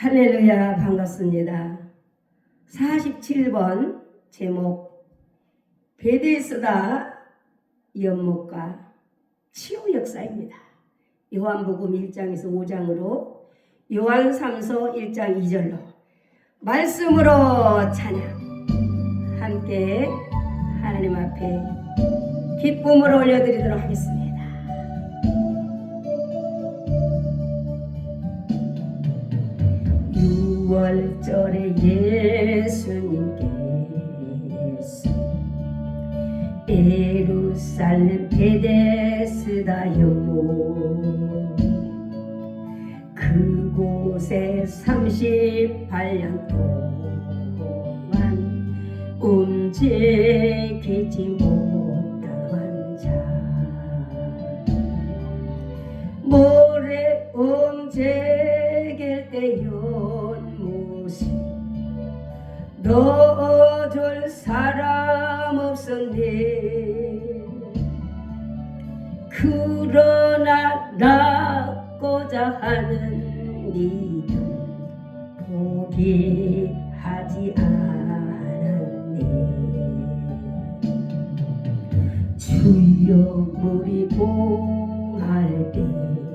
할렐루야 반갑습니다. 47번 제목 베데스다 연못과 치유 역사입니다. 요한복음 1장에서 5장으로 요한 3서 1장 2절로 말씀으로 찬양 함께 하나님 앞에 기쁨으로 올려드리도록 하겠습니다. 유월절에 예수님께서 예루살렘 베데스다 연못 그곳에 38년 동안 움직이지 못한 환자 모래 움직일 때 연못이 넣어줄 사람 없었네. 그러나 낳고자 하는 믿음 포기하지 않았네. 주여 물이 공할 때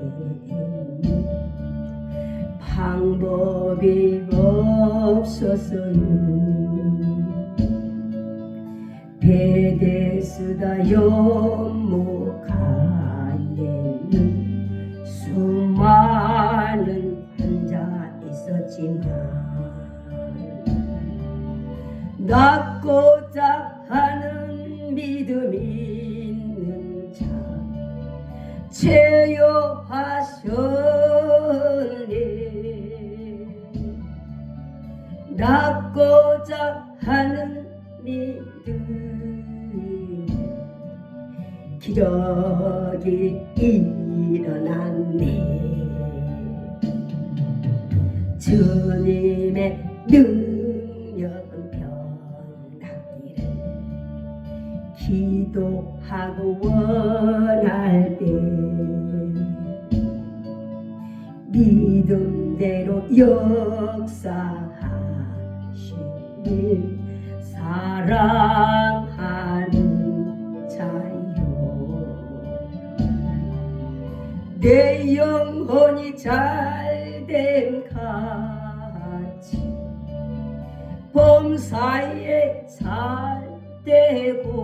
방법이 없었어요. 베데스다 연못가에는 수많은 환자 있었지만 낳고자 하는 믿음 있는 자 제어하셨네 낳고자 하는 믿음. 기적이 일어났네. 주님의 능력은 변하기를 기도하고 원할 때 믿음대로 역사 사랑하는 자요 내 영혼이 잘됨 같이 범사에 살되고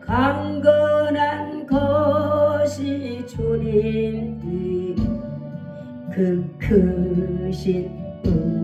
강건한 것이 주님 뜻그 크신 은